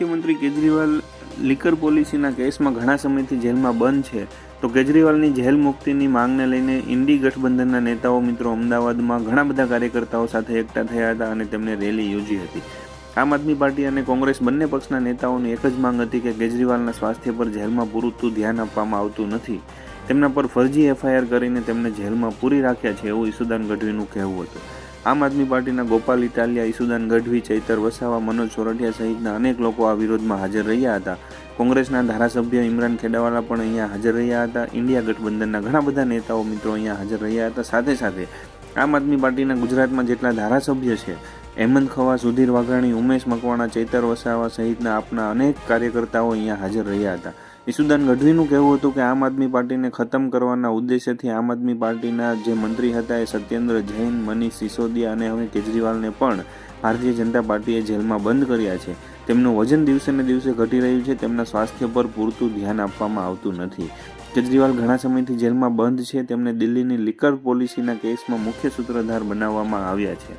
મુખ્યમંત્રી કેજરીવાલ લીકર પોલિસીના કેસમાં ઘણા સમયથી જેલમાં બંધ છે. તો કેજરીવાલની જેલ મુક્તિની માંગને લઈને ઇન્ડી ગઠબંધનના નેતાઓ, મિત્રો, અમદાવાદમાં ઘણા બધા કાર્યકર્તાઓ સાથે એકઠા થયા હતા અને તેમણે રેલી યોજી હતી. આમ આદમી પાર્ટી અને કોંગ્રેસ બંને પક્ષના નેતાઓની એક જ માંગ હતી કે કેજરીવાલના સ્વાસ્થ્ય પર જેલમાં પૂરતું ધ્યાન આપવામાં આવતું નથી. તેમના પર ફરજી એફઆઈઆર કરીને તેમને જેલમાં પૂરી રાખ્યા છે એવું ઈસુદાન ગઢવીનું કહેવું હતું. આમ આદમી પાર્ટીના ગોપાલ ઇટાલિયા, ઈસુદાન ગઢવી, ચૈતર વસાવા, મનોજ સોરઠિયા સહિતના અનેક લોકો આ વિરોધમાં હાજર રહ્યા હતા. કોંગ્રેસના ધારાસભ્ય ઇમરાન ખેડાવાલા પણ અહીંયા હાજર રહ્યા હતા. ઇન્ડિયા ગઠબંધનના ઘણા બધા નેતાઓ મિત્રો અહીંયા હાજર રહ્યા હતા. સાથે સાથે આમ આદમી પાર્ટીના ગુજરાતમાં જેટલા ધારાસભ્ય છે હેમંત ખવા સુધીર વાઘાણી, ઉમેશ મકવાણા, ચૈતર વસાવા સહિતના આપના અનેક કાર્યકર્તાઓ અહીંયા હાજર રહ્યા હતા. ઈસુદાન ગઢવીનું કહેવું હતું કે આમ આદમી પાર્ટીને ખતમ કરવાના ઉદ્દેશ્યથી આમ આદમી પાર્ટીના જે મંત્રી હતા એ સત્યેન્દ્ર જૈન, મનીષ સિસોદિયા અને હવે કેજરીવાલને પણ ભારતીય જનતા પાર્ટીએ જેલમાં બંધ કર્યા છે. તેમનું વજન દિવસે ને દિવસે ઘટી રહ્યું છે, તેમના સ્વાસ્થ્ય પર પૂરતું ધ્યાન આપવામાં આવતું નથી. કેજરીવાલ ઘણા સમયથી જેલમાં બંધ છે, તેમને દિલ્હીની લિકર પોલિસીના કેસમાં મુખ્ય સૂત્રધાર બનાવવામાં આવ્યા છે.